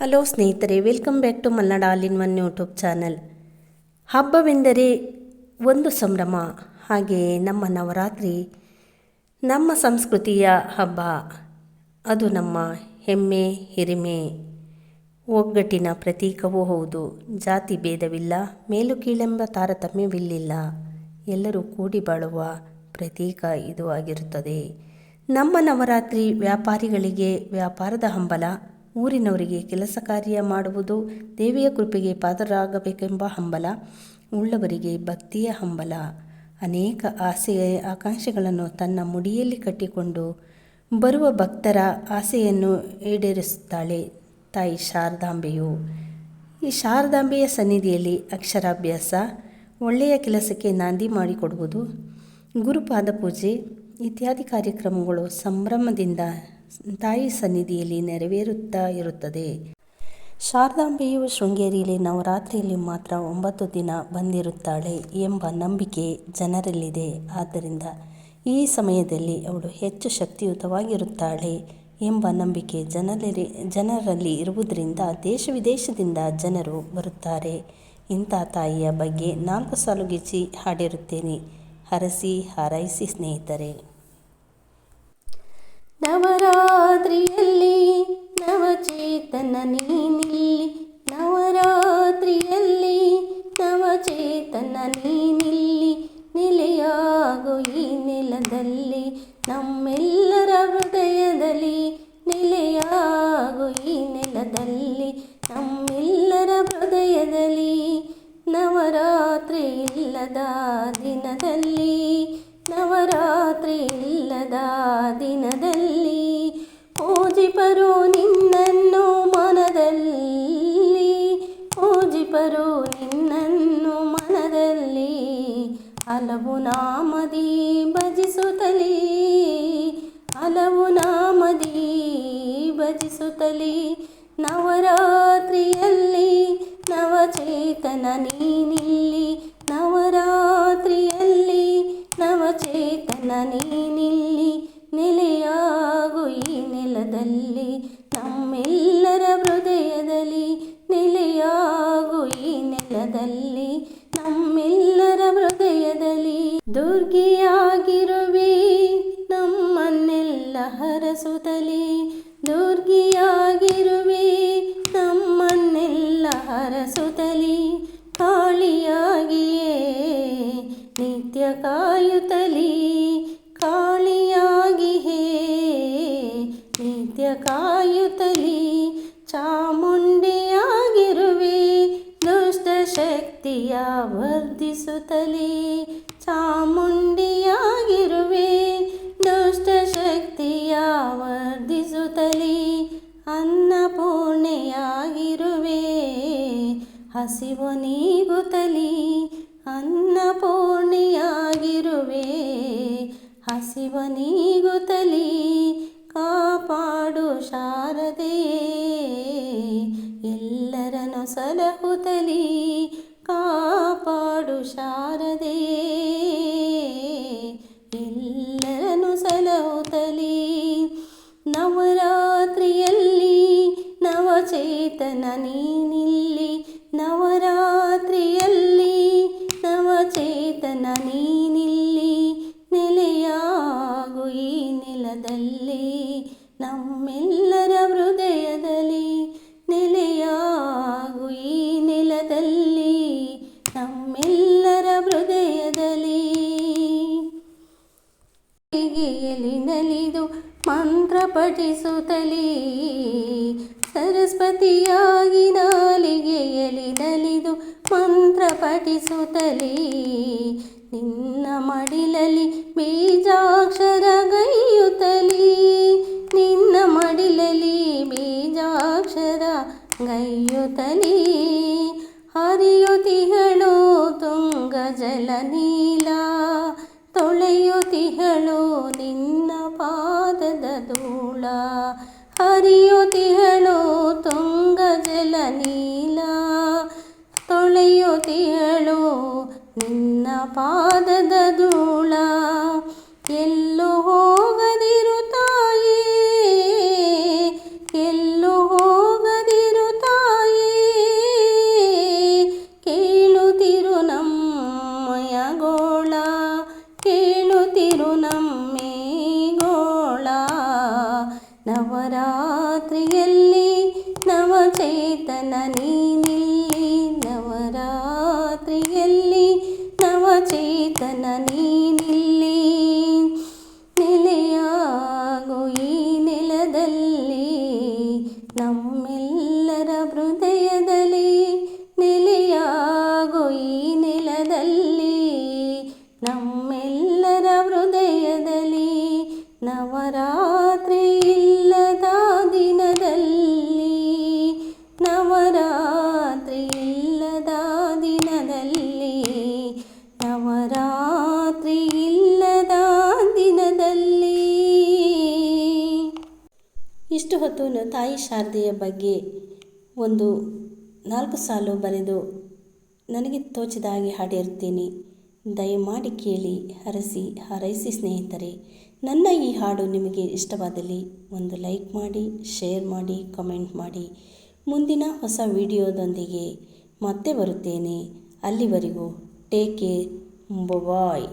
Hello ಸ್ನೇಹಿತರೆ welcome back to Malnad all in one YouTube channel ಹಬ್ಬವೆಂದರೆ ಒಂದು ಸಂಭ್ರಮ ಹಾಗೆಯೇ ನಮ್ಮ ನವರಾತ್ರಿ, ನಮ್ಮ ಸಂಸ್ಕೃತಿಯ ಹಬ್ಬ. ಅದು ನಮ್ಮ ಹೆಮ್ಮೆ, ಹಿರಿಮೆ, ಒಗ್ಗಟ್ಟಿನ ಪ್ರತೀಕವೂ ಹೌದು. ಜಾತಿ ಭೇದವಿಲ್ಲ, ಮೇಲು ಕೀಳೆಂಬ ತಾರತಮ್ಯವಿಲ್ಲ ಎಲ್ಲರೂ ಕೂಡಿ ಬಾಳುವ ಪ್ರತೀಕ ಇದು ಆಗಿರುತ್ತದೆ. ನಮ್ಮ ನವರಾತ್ರಿ ವ್ಯಾಪಾರಿಗಳಿಗೆ ವ್ಯಾಪಾರದ ಹಂಬಲ ಊರಿನವರಿಗೆ ಕೆಲಸ ಕಾರ್ಯ ಮಾಡುವುದು ದೇವಿಯ ಕೃಪೆಗೆ ಪಾತ್ರರಾಗಬೇಕೆಂಬ ಹಂಬಲ, ಉಳ್ಳವರಿಗೆ ಭಕ್ತಿಯ ಹಂಬಲ. ಅನೇಕ ಆಸೆ ಆಕಾಂಕ್ಷೆಗಳನ್ನು ತನ್ನ ಮುಡಿಯಲ್ಲಿ ಕಟ್ಟಿಕೊಂಡು ಬರುವ ಭಕ್ತರ ಆಸೆಯನ್ನು ಈಡೇರಿಸುತ್ತಾಳೆ ತಾಯಿ ಶಾರದಾಂಬೆಯು. ಈ ಶಾರದಾಂಬೆಯ ಸನ್ನಿಧಿಯಲ್ಲಿ ಅಕ್ಷರಾಭ್ಯಾಸ, ಒಳ್ಳೆಯ ಕೆಲಸಕ್ಕೆ ನಾಂದಿ ಮಾಡಿಕೊಡುವುದು, ಗುರುಪಾದ ಪೂಜೆ ಇತ್ಯಾದಿ ಕಾರ್ಯಕ್ರಮಗಳು ಸಂಭ್ರಮದಿಂದ ತಾಯಿ ಸನ್ನಿಧಿಯಲ್ಲಿ ನೆರವೇರುತ್ತಾ ಇರುತ್ತದೆ. ಶಾರದಾಂಬೆಯು ಶೃಂಗೇರಿಯಲ್ಲಿ ನವರಾತ್ರಿಯಲ್ಲಿ ಮಾತ್ರ ಒಂಬತ್ತು ದಿನ ಬಂದಿರುತ್ತಾಳೆ ಎಂಬ ನಂಬಿಕೆ ಜನರಲ್ಲಿದೆ. ಆದ್ದರಿಂದ ಈ ಸಮಯದಲ್ಲಿ ಅವಳು ಹೆಚ್ಚು ಶಕ್ತಿಯುತವಾಗಿರುತ್ತಾಳೆ ಎಂಬ ನಂಬಿಕೆ ಜನರಲ್ಲಿ ಜನರಲ್ಲಿ ಇರುವುದರಿಂದ ದೇಶ ವಿದೇಶದಿಂದ ಜನರು ಬರುತ್ತಾರೆ. ಇಂಥ ತಾಯಿಯ ಬಗ್ಗೆ ನಾಲ್ಕು ಸಾಲು ಗಿಚ್ಚಿ ಹಾಡಿರುತ್ತೇನೆ. ಹರಸಿ ಹಾರೈಸಿ ಸ್ನೇಹಿತರೆ. ನವರಾತ್ರಿಯಲ್ಲಿ ನವಚೇತನ ನೀನಿಲ್ಲಿ. ನವರಾತ್ರಿಯಲ್ಲಿ ನವಚೇತನ ನೀನಿಲ್ಲಿ. ನೆಲೆಯಾಗು ಈ ನೆಲದಲ್ಲಿ, ನಮ್ಮೆಲ್ಲರ ಹೃದಯದಲ್ಲಿ. ನೆಲೆಯಾಗು ಈ ನೆಲದಲ್ಲಿ, ನಮ್ಮೆಲ್ಲರ ಹೃದಯದಲ್ಲಿ. ನವರಾತ್ರಿ ಇಲ್ಲದ ದಿನದಲ್ಲಿ ನವರಾತ್ರಿ ಇಲ್ಲದ ದಿನದಲ್ಲಿ ಪೂಜಿಪರು ನಿನ್ನನ್ನು ಮನದಲ್ಲಿ, ಪೂಜಿಪರು ನಿನ್ನನ್ನು ಮನದಲ್ಲಿ ಹಲವು ನಾಮದಿ ಭಜಿಸುತ್ತಲೇ, ಹಲವು ನಾಮದಿ ಭಜಿಸುತ್ತಲೇ ನವರಾತ್ರಿಯಲ್ಲಿ ನವಚೇತನ ನೀನಿಲ್ಲಿ, ನವರಾತ್ರಿಯಲ್ಲಿ ನವಚೇತನ ನೀನಿಲ್ಲಿ. ನೆಲೆಯಾಗು ಈ ನೆಲದಲ್ಲಿ, ನಮ್ಮೆಲ್ಲರ ಹೃದಯದಲ್ಲಿ ನೆಲೆಯಾಗು ಈ ನೆಲದಲ್ಲಿ, ನಮ್ಮೆಲ್ಲರ ಹೃದಯದಲ್ಲಿ ದುರ್ಗಿಯಾಗಿರುವೆ, ನಮ್ಮನ್ನೆಲ್ಲ ಹರಸುತ್ತಲೇ. ದುರ್ಗಿಯಾಗಿರುವೆ, ನಮ್ಮನ್ನೆಲ್ಲ ಹರಸುತ್ತಲೇ. ಕಾಳಿಯಾಗಿಯೇ ನಿತ್ಯ ಕಾಯುತ್ತಲೇ. ನಿತ್ಯ ಕಾಯುತ್ತಲೇ ಚಾಮುಂಡಿಯಾಗಿರುವೆ, ದುಷ್ಟ ಶಕ್ತಿಯ ವರ್ಧಿಸುತ್ತಲೇ ಚಾಮುಂಡಿಯಾಗಿರುವೆ, ದುಷ್ಟ ಶಕ್ತಿಯ ವರ್ಧಿಸುತ್ತಲೇ ಅನ್ನಪೂರ್ಣೆಯಾಗಿರುವೆ. ಹಸಿವು ನೀಗುತ್ತಲೇ ಅನ್ನಪೂರ್ಣೆಯಾಗಿರುವೆ, ಹಸಿವ ನೀಗುತ್ತಲೇ ಕಾಪಾಡು ಶಾರದೆಯೇ ಎಲ್ಲರನ್ನು ಸಲಹುತ್ತಲೇ ಕಾಪಾಡು ಶಾರದೆಯೇ ಪಠಿಸುತ್ತಲೇ ಸರಸ್ವತಿಯಾಗಿ ನಾಲಿಗೆಯಲಿ ನಲಿದು ಮಂತ್ರ ಪಠಿಸುತ್ತಲೀ. ನಿನ್ನ ಮಡಿಲಲಿ ಬೀಜಾಕ್ಷರ ಗೈಯುತ್ತಲೇ. ನಿನ್ನ ಮಡಿಲಲಿ ಬೀಜಾಕ್ಷರ ಗೈಯುತ್ತಲೀ. ಹರಿಯುತಿಗಳು ತುಂಗ ಜಲ ನೀಲ ತೊಳೆಯುತಿಗಳು ನಿನ್ನ ಪಾದದ ಧೂಳ. ಹರಿಯುತಿಗಳು ತುಂಗ ಜಲ ನೀಲ. ತೊಳೆಯುತಿಗಳು ನಿನ್ನ ಪಾದದ ಧೂಳ. ಎಲ್ಲೂ ನವರಾತ್ರಿಯಲ್ಲಿ ನವಚೇತನ ನೀನಿಲ್ಲಿ. ನವರಾತ್ರಿಯಲ್ಲಿ ನವಚೇತನ ನೀನು ಹೊತ್ತು ತಾಯಿ ಶಾರದೆಯ ಬಗ್ಗೆ ಒಂದು ನಾಲ್ಕು ಸಾಲು ಬರೆದು ನನಗೆ ತೋಚಿದ ಹಾಗೆ ಹಾಡಿರುತ್ತೇನೆ. ದಯಮಾಡಿ ಕೇಳಿ, ಹರಸಿ, ಹಾರೈಸಿ ಸ್ನೇಹಿತರೆ, ನನ್ನ ಈ ಹಾಡು ನಿಮಗೆ ಇಷ್ಟವಾದಲ್ಲಿ ಒಂದು ಲೈಕ್ ಮಾಡಿ, ಶೇರ್ ಮಾಡಿ, ಕಮೆಂಟ್ ಮಾಡಿ. ಮುಂದಿನ ಹೊಸ ವಿಡಿಯೋದೊಂದಿಗೆ ಮತ್ತೆ ಬರುತ್ತೇನೆ. ಅಲ್ಲಿವರೆಗೂ ಟೇಕ್ ಕೇರ್ ಬಾಯ್